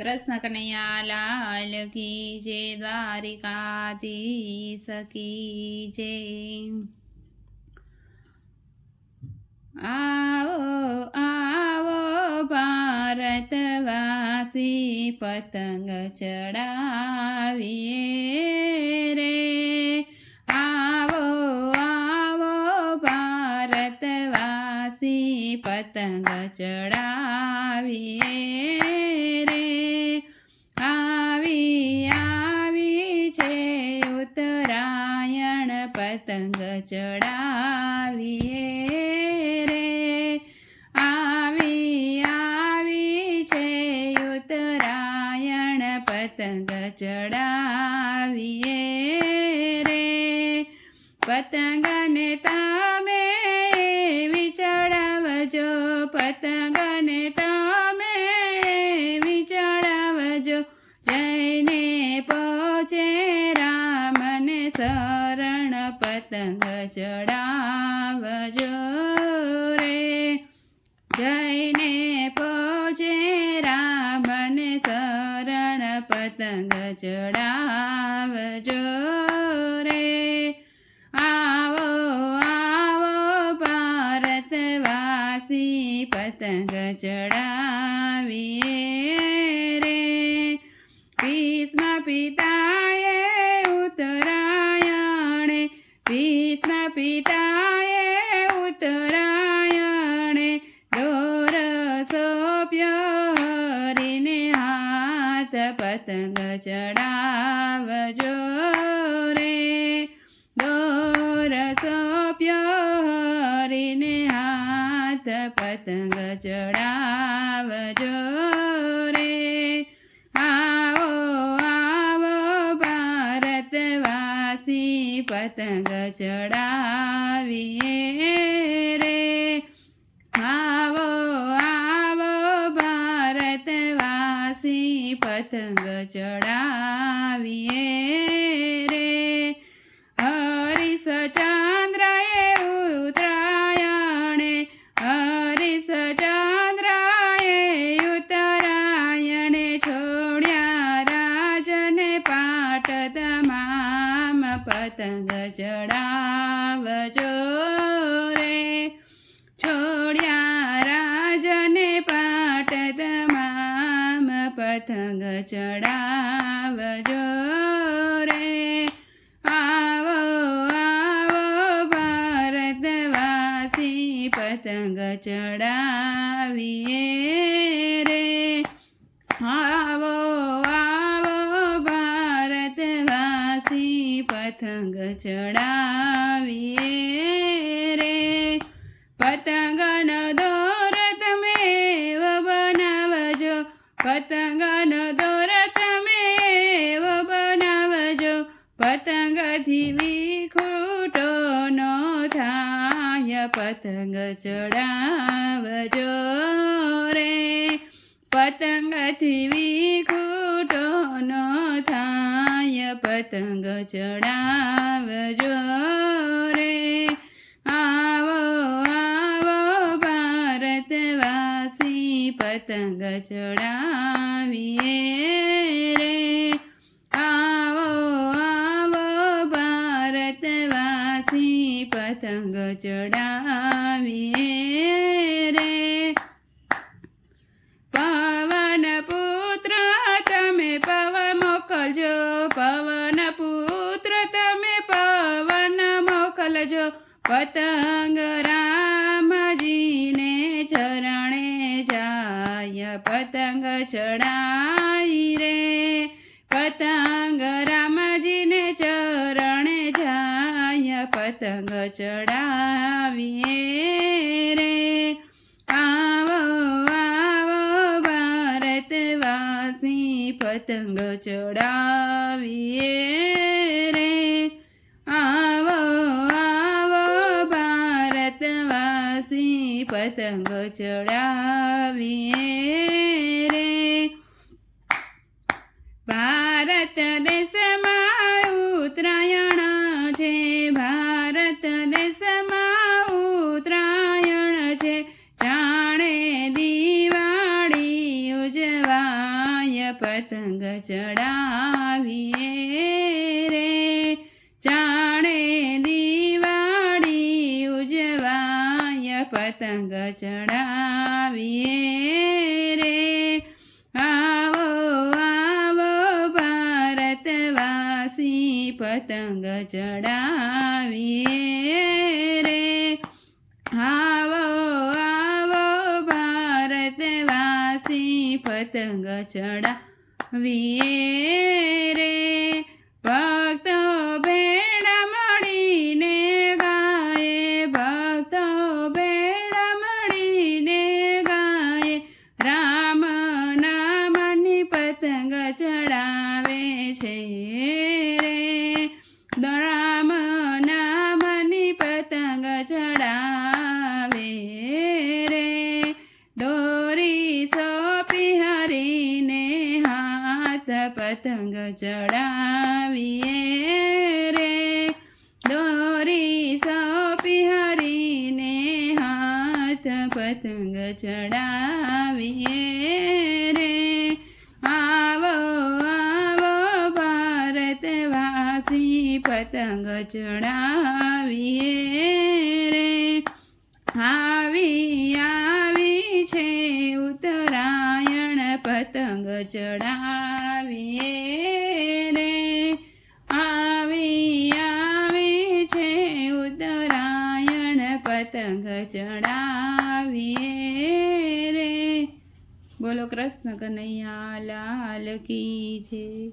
કૃષ્ણ કનૈયા લાલ કી દ્વારિકા દ્વારિકાધીશ કી જે આવો આવો ભારતવાસી પતંગ ચડાવીએ રે. આવો આવો ભારતવાસી પતંગ ચડાવીએ પતંગ ચડાવીએ રે. આવી આવી છે ઉત્તરાયણ પતંગ ચડાવીએ રે. પતંગને તમે વિચડાવજો, પતંગને તમે વિચડાવજો. જઈને પહોંચે રામને શરણ પતંગ ચડાવજો રે. જઈને પોજે રામને શરણ પતંગ ચડાવજો રે. આવો આવો ભારતવાસી પતંગ ચડાવીએ રે. ભીષ્મ પિતાએ પતંગ ચડાવજો રે. દોર સોપ્યો હરીને હાથ પતંગ ચડાવજો રે. આવો આવો ભારતવાસી પતંગ ચડાવીએ રે. ચડાવીએ રે. હરીશ એ ઉત્તરાયણે હરીશ એ ઉત્તરાયણે છોડ્યા રાજને પાટ તમામ પતંગ ચડાવજો. પતંગ ચડાવજો રે. આવો આવો ભારતવાસી, પતંગ ચડાવીએ રે. આવો આવો ભારતવાસી, પતંગ ચડાવીએ રે. પતંગનો પતંગનો દોર તમે એવો બનાવજો. પતંગથી વિખૂટો ન થાય. પતંગ ચડાવજો રે. પતંગથી વિખૂટો ન થાય. પતંગ ચડાવજો પતંગ ચડાવીએ રે. આવો આવો ભારતવાસી પતંગ ચડાવીએ રે. પવન પુત્ર, તમે પવન મોકલજો. પવન પુત્ર, તમે પવન મોકલજો. પતંગ રામજીને પતંગ ચડાઈ રે. પતંગ રામજીને ચરણે જાય, પતંગ ચડાવીએ રે. આવો આવો ભારતવાસી, પતંગ ચડાવીએ ભારતવાસી પતંગ ચડાવીએ રે. ભારત દેશમાં ઉત્તરાયણ છે, ભારત દેશમાં ઉત્તરાયણ છે. જાણે દિવાળી ઉજવાય પતંગ પતંગ ચડાવીએ રે. આવો આવો ભારતવાસી પતંગ ચડાવીએ રે. આવો આવો ભારતવાસી પતંગ ચડાવીએ પતંગ ચડાવીએ રે. દોરી સોપી હરીને હાથ પતંગ ચડાવીએ રે. આવો આવો ભારતવાસી પતંગ ચડાવીએ પતંગ ચડાવીએ રે? બોલો કૃષ્ણ કનૈયા લાલ કી છે